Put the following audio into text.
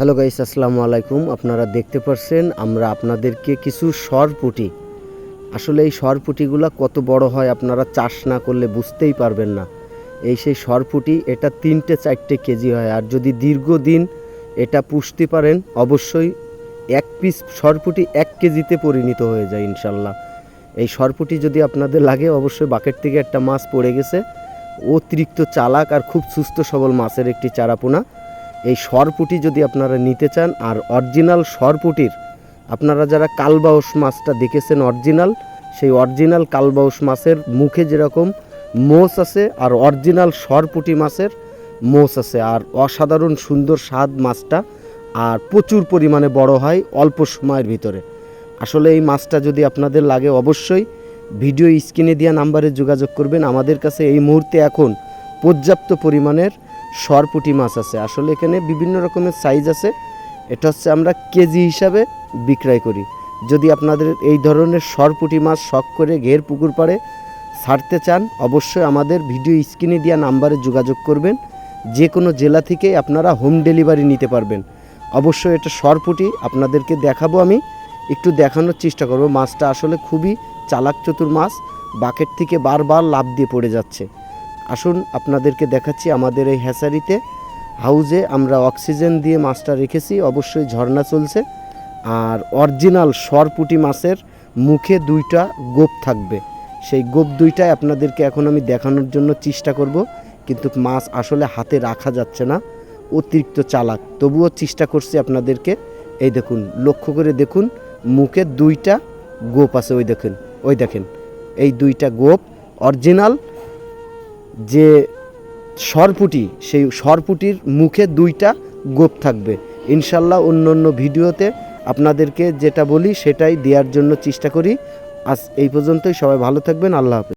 Hello guys, আসসালামু আলাইকুম। আপনারা দেখতে পাচ্ছেন আমরা আপনাদেরকে কিছু সরপুটি। আসলে এই সরপুটিগুলো কত বড় হয় আপনারা চাষ না করলে বুঝতেই পারবেন না। এই সেই সরপুটি, এটা তিনটে চারটে কেজি হয়। আর যদি দীর্ঘদিন এটা পুষতে পারেন, অবশ্যই এক পিস সরপুটি এক কেজিতে পরিণত হয়ে যায় ইনশাল্লাহ। এই সরপুটি যদি আপনাদের লাগে, অবশ্যই বাকেট থেকে একটা মাছ পড়ে গেছে। অতিরিক্ত চালাক আর খুব সুস্থ সবল মাছের একটি চারাপোনা। এই সরপুটি যদি আপনারা নিতে চান, আর অরিজিনাল সরপুটির, আপনারা যারা কালবাউস মাছটা দেখেছেন অরিজিনাল, সেই অরিজিনাল কালবাউস মাছের মুখে যেরকম মোষ আছে, আর অরিজিনাল সরপুটি মাছের মোষ আছে। আর অসাধারণ সুন্দর স্বাদ মাছটা, আর প্রচুর পরিমাণে বড় হয় অল্প সময়ের ভিতরে। আসলে এই মাছটা যদি আপনাদের লাগে অবশ্যই ভিডিও স্ক্রিনে দেওয়া নাম্বারে যোগাযোগ করবেন। আমাদের কাছে এই মুহূর্তে এখন পর্যাপ্ত পরিমাণের সরপুটি মাছ আছে। আসলে এখানে বিভিন্ন রকমের সাইজ আছে। এটা হচ্ছে আমরা কেজি হিসাবে বিক্রয় করি। যদি আপনাদের এই ধরনের সরপুটি মাছ শখ করে ঘের পুকুর পাড়ে ছাড়তে চান, অবশ্যই আমাদের ভিডিও স্ক্রিনে দেওয়া নাম্বারে যোগাযোগ করবেন। যে কোনো জেলা থেকে আপনারা হোম ডেলিভারি নিতে পারবেন। অবশ্যই এটা সরপুটি আপনাদেরকে দেখাবো আমি। একটু দেখানোর চেষ্টা করব। মাছটা আসলে খুবই চালাক চতুর মাছ। বাকেট থেকে বারবার লাভ দিয়ে পড়ে যাচ্ছে। আসুন, আপনাদেরকে দেখাচ্ছি আমাদের এই হ্যাচারিতে হাউজে আমরা অক্সিজেন দিয়ে মাছটা রেখেছি, অবশ্যই ঝর্ণা চলছে। আর অরিজিনাল সরপুটি মাছের মুখে দুইটা গোপ থাকবে। সেই গোপ দুইটাই আপনাদেরকে এখন আমি দেখানোর জন্য চেষ্টা করব, কিন্তু মাছ আসলে হাতে রাখা যাচ্ছে না, অতিরিক্ত চালাক। তবুও চেষ্টা করছি আপনাদেরকে, এই দেখুন, লক্ষ্য করে দেখুন, মুখে দুইটা গোপ আছে, ওই দেখুন, ওই দেখেন, এই দুইটা গোপ অরিজিনাল যে সরপুটি, সেই সরপুটির মুখে দুইটা গোপ থাকবে। ইনশাল্লাহ অন্য অন্য ভিডিওতে আপনাদেরকে যেটা বলি সেটাই দেওয়ার জন্য চেষ্টা করি। আজ এই পর্যন্তই। সবাই ভালো থাকবেন। আল্লাহ হাফেজ।